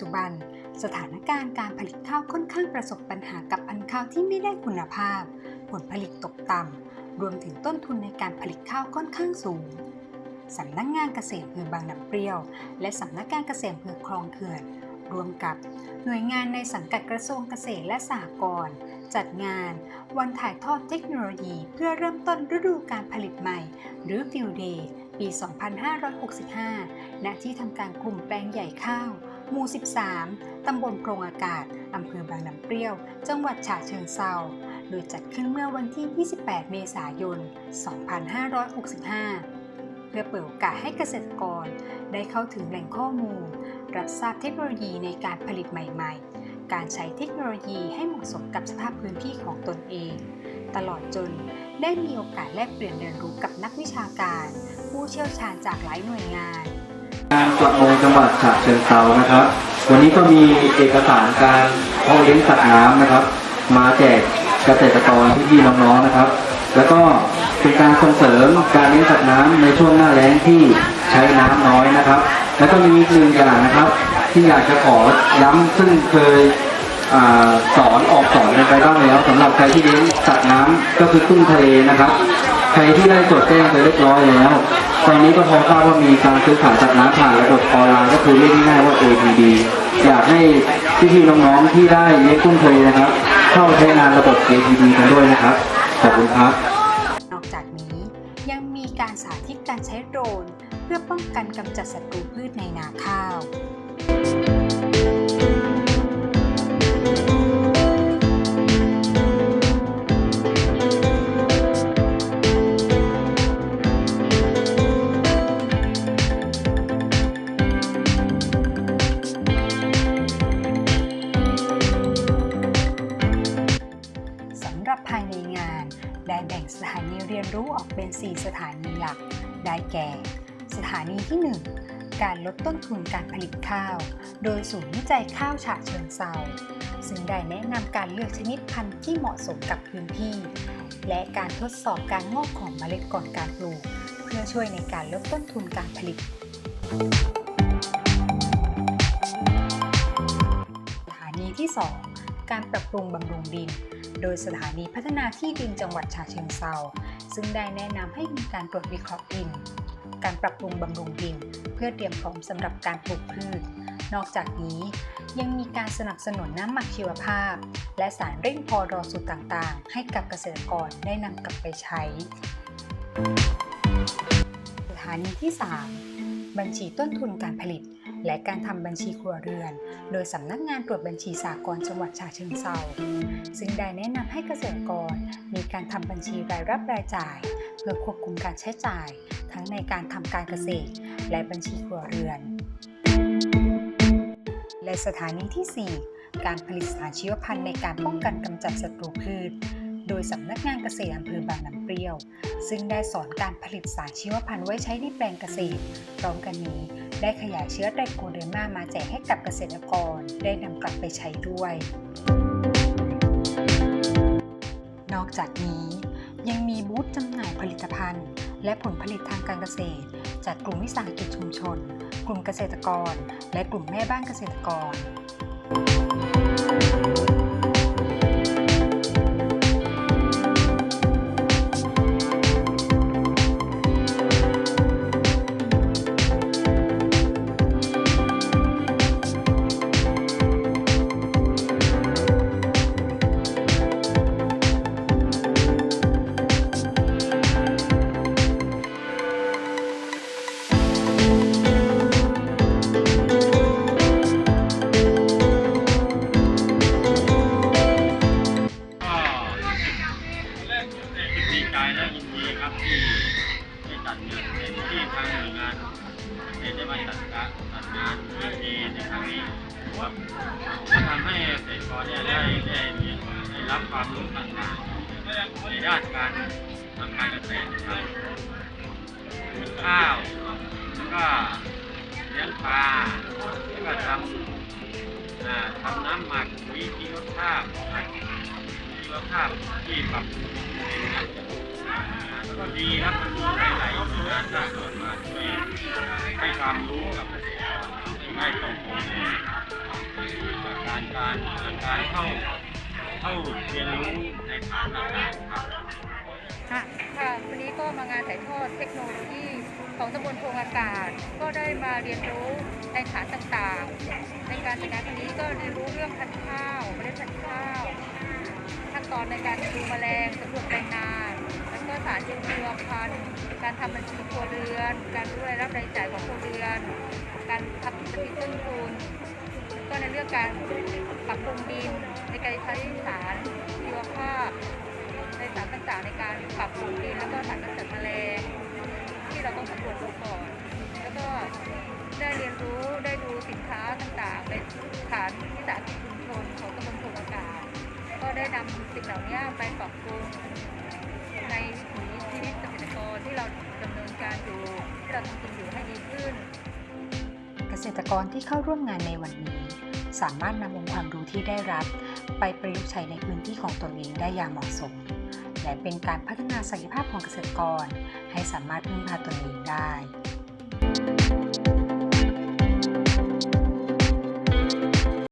จุบัน สถานการณ์การผลิตข้าวค่อนข้างประสบปัญหากับพันธุ์ข้าวที่ไม่ได้คุณภาพ ผลผลิตตกต่ำรวมถึงต้นทุนในการผลิตข้าวค่อนข้างสูงสำนักงานเกษตรอำเภอบางน้ำเปรี้ยว และสำนักงานเกษตรอำเภอคลองเขื่อนรวมกับหน่วยงานในสังกัดกระทรวงเกษตรและสหกรณ์จัดงาน วันถ่ายทอดเทคโนโลยี เพื่อเริ่มต้นฤดูการผลิตใหม่ หรือ Field Day ปี 2565 ณ ที่ทำการกลุ่มแปลงใหญ่ข้าว หมู่ 13 ตำบลโพรงอากาศ อำเภอบางน้ำเปรี้ยว จังหวัดฉะเชิงเทราโดยจัดขึ้นเมื่อวันที่ 28 เมษายน 2565 เพื่อเปิดโอกาสให้เกษตรกรได้เข้าถึงแหล่งข้อมูล รับทราบเทคโนโลยีในการผลิตใหม่ๆ การใช้เทคโนโลยีให้เหมาะสมกับสภาพพื้นที่ของตนเอง ตลอดจนได้มีโอกาสแลกเปลี่ยนเรียนรู้กับนักวิชาการ ผู้เชี่ยวชาญจากหลายหน่วยงาน งานประมงจังหวัดฉะเชิงเทรานะครับ วันนี้ก็มีเอกสารการเพาะเลี้ยงสัตว์น้ำนะครับ มาแจกเกษตรกรพี่ๆน้องๆนะครับ แล้วก็เป็นการส่งเสริมการเลี้ยงสัตว์น้ำในช่วงหน้าแล้งที่ใช้น้ำน้อยนะครับ แล้วก็มีอีกหนึ่งอย่างนะครับ ที่อยากจะขอย้ำซึ่งเคยอาสอนออกสอนกันไปบ้างแล้วสำหรับใครที่เลี้ยงสัตว์น้ำก็คือกุ้งทะเลนะครับ ใครที่ได้จดแจ้งไปเรียบร้อยแล้ว ตอนนี้ก็พอทราบว่ามีการซื้อขายสัตว์น้ำผ่านระบบออนไลน์ก็คือเรียกง่ายว่า APD อยากให้พี่ๆน้องๆที่ได้เลี้ยงกุ้งเคยนะครับ เข้าใช้งานระบบ APD กันด้วยนะครับ ขอบคุณครับ นอกจากนี้ยังมีการสาธิตการใช้โดรน เพื่อป้องกันกำจัดศัตรูพืชในนาข้าว ได้แบ่งสถานีเรียนรู้ออกเป็น 4 สถานีหลัก ได้แก่ สถานีที่ 1 การลดต้นทุนการผลิตข้าว โดยศูนย์วิจัยข้าวฉะเชิงเซาซึ่งได้แนะนำการเลือกชนิดพันธุ์ที่เหมาะสมกับพื้นที่ และการทดสอบการงอกของเมล็ดก่อนการปลูก เพื่อช่วยในการลดต้นทุนการผลิตสถานีที่ 2 การปรับปรุงบำรุงดิน โดยสถานีพัฒนาที่ดินจังหวัดฉะเชิงเซาซึ่งได้แนะนำให้มีการตรวจวิเคราะห์ดิน การปรับปรุงบำรุงดิน เพื่อเตรียมพร้อมสำหรับการปลูกพืช นอกจากนี้ยังมีการสนับสนุนน้ำหมักชีวภาพ และสารเร่งพอดอสูตรต่างๆ ให้กับเกษตรกรได้นำกลับไปใช้ สถานีที่ 3 บัญชีต้นทุนการผลิต และการทำบัญชีครัวเรือน โดยสำนักงานตรวจบัญชีสากลจังหวัดฉะเชิงเทราซึ่งได้แนะนำให้เกษตรกร มีการทำบัญชีรายรับรายจ่าย เพื่อควบคุมการใช้จ่าย ทั้งในการทำการเกษตร และบัญชีครัวเรือน และสถานีที่ 4 การผลิตสารชีวพันธุ์ในการป้องกันกำจัดศัตรูพืชโดยสำนักงานเกษตรอำเภอบางน้ำเปรี้ยว ซึ่งได้สอนการผลิตสารชีวพันธุ์ไว้ใช้ในแปลงเกษตร พร้อมกันนี้ ได้ขยายเชื้อไดโคเดอร์มามาแจกให้กับเกษตรกรได้นำกลับไปใช้ด้วย นอกจากนี้ยังมีบูธจำหน่ายผลิตภัณฑ์ และผลผลิตทางการเกษตร จากกลุ่มวิสาหกิจชุมชน กลุ่มเกษตรกร และกลุ่มแม่บ้านเกษตรกร ครับทำให้เกษตรกรเนี่ยได้ได้เรียนได้รับความรู้ต่างๆในด้านการทำการเกษตรครับปลูกข้าวแล้วก็เลี้ยงปลาแล้วก็ทำทำน้ำหมักปุ๋ยชีวภาพชีวภาพที่ปรับก็ดีครับมันมีหลายๆงานที่ส่วนมาช่วยให้ความรู้กับเกษตร กรให้ส่งผลการเข้าเข้าเรียนรู้ในฐานต่างๆครับค่ะค่ะวันนี้ก็มางานถ่ายทอดเทคโนโลยีของตำบลโพงอากาศ ก็ได้มาเรียนรู้ในฐานต่างๆ ในการจัดงานครั้งนี้ก็เรียนรู้เรื่องพันธุ์ข้าวเมล็ดพันธุ์ข้าวขั้นตอนในการดูแมลงสำรวจแปลงนาแล้วก็สารชีวพันธุ์การทำบัญชีครัวเรือน การรู้รายรับรายจ่ายของครัวเรือน การทำบัญชีต้นทุนก็ในเรื่องการปรับปรุงดินในการใช้สารชีวภาพในสารต่างๆในการปรับปรุงดินแล้วก็สารกำจัดแมลงที่เราต้องสำรวจดูก่อนแล้วก็ได้เรียนรู้ได้ดูสินค้าต่างๆในฐานวิสาหกิจชุมชนของตำบลโพรงอากาศ ก็ได้นำสิ่งเหล่านี้ไปปรับปรุงใน ตรกรที่เข้าร่วมงานในวันนี้ สามารถนำองค์ความรู้ที่ได้รับ ไปประยุกต์ใช้ในพื้นที่ของตนเองได้อย่างเหมาะสม และเป็นการพัฒนาศักยภาพของเกษตรกร ให้สามารถพึ่งพาตนเองได้